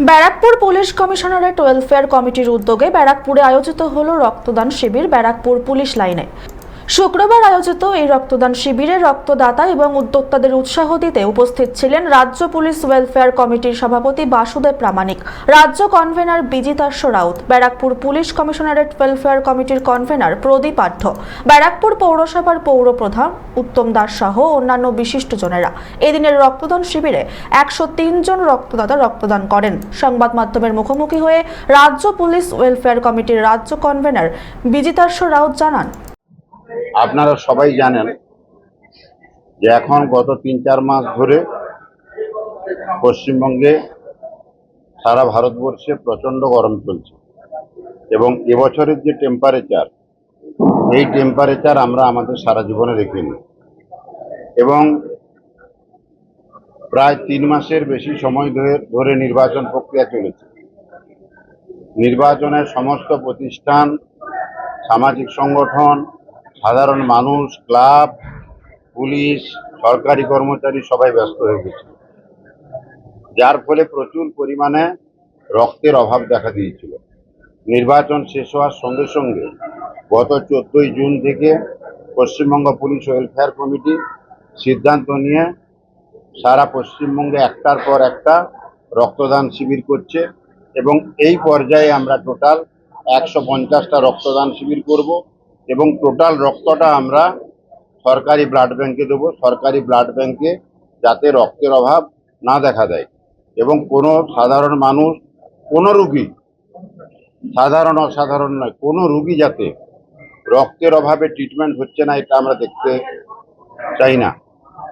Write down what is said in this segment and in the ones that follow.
Barrackpore police commissionerate welfare কমিটির উদ্যোগে ব্যারাকপুরে আয়োজিত হলো রক্তদান শিবির ব্যারাকপুর পুলিশ লাইনে। শুক্রবার আয়োজিত এই রক্তদান শিবিরে রক্তদাতা এবং উদ্যোক্তাদের উৎসাহ দিতে উপস্থিত ছিলেন রাজ্য পুলিশ ওয়েলফেয়ার কমিটির সভাপতি বাসুদেব প্রামাণিক, রাজ্য convener Bijitarsh Raut Barrackpore police commissionerate welfare কমিটির কনভেনার প্রদীপ আঢ্য, ব্যারাকপুর পৌরসভার পৌরপ্রধান উত্তম দাস সহ অন্যান্য বিশিষ্টজনেরা এদিনের রক্তদান শিবিরে একশো জন রক্তদাতা রক্তদান করেন। সংবাদ মাধ্যমের মুখোমুখি হয়ে রাজ্য পুলিশ ওয়েলফেয়ার কমিটির রাজ্য কনভেনার বিজিতার্শ রাউত জানান আপনারা সবাই জানেন যে এখন গত তিন, চার মাস ধরে পশ্চিমবঙ্গে সারা ভারতবর্ষে প্রচণ্ড গরম চলছে। এবং এবছরের যে টেম্পারেচার এই টেম্পারেচার আমরা আমাদের সারা জীবনে দেখিনি। এবং প্রায় তিন মাসের বেশি সময় ধরে ধরে নির্বাচন প্রক্রিয়া চলেছে। নির্বাচনের সমস্ত প্রতিষ্ঠান, সামাজিক সংগঠন সাধারণ মানুষ, ক্লাব, পুলিশ, সরকারি কর্মচারী সবাই ব্যস্ত হয়ে গেছে। যার ফলে প্রচুর পরিমাণে রক্তের অভাব দেখা দিয়েছিল। নির্বাচন শেষ হওয়ার সঙ্গে সঙ্গে গত চোদ্দই জুন থেকে পশ্চিমবঙ্গ পুলিশ ওয়েলফেয়ার কমিটি সিদ্ধান্ত নিয়ে সারা পশ্চিমবঙ্গে একটার পর একটা রক্তদান শিবির করছে এবং এই পর্যায়ে আমরা টোটাল একশো পঞ্চাশটা রক্তদান শিবির করব। এবং টোটাল রক্তটা আমরা সরকারি ব্লাড ব্যাংকে দেবো। সরকারি ব্লাড ব্যাংকে যাতে রক্তের অভাব না দেখা দেয়। এবং কোনো সাধারণ মানুষ, কোনো রুগী, সাধারণ অসাধারণ নয়, কোনো রুগী যাতে রক্তের অভাবে ট্রিটমেন্ট হচ্ছে না, এটা আমরা দেখতে চাই না।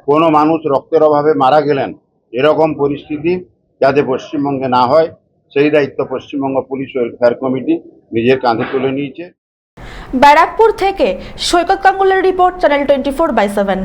কোনো মানুষ রক্তের অভাবে মারা গেলেন, এরকম পরিস্থিতি যাতে পশ্চিমবঙ্গে না হয়, সেই দায়িত্ব পশ্চিমবঙ্গ পুলিশ ওয়েলফেয়ার কমিটি নিজের কাঁধে তুলে নিয়েছে। ব্যারাকপুর থেকে Saikat কাঙ্গুলের report channel twenty four by seven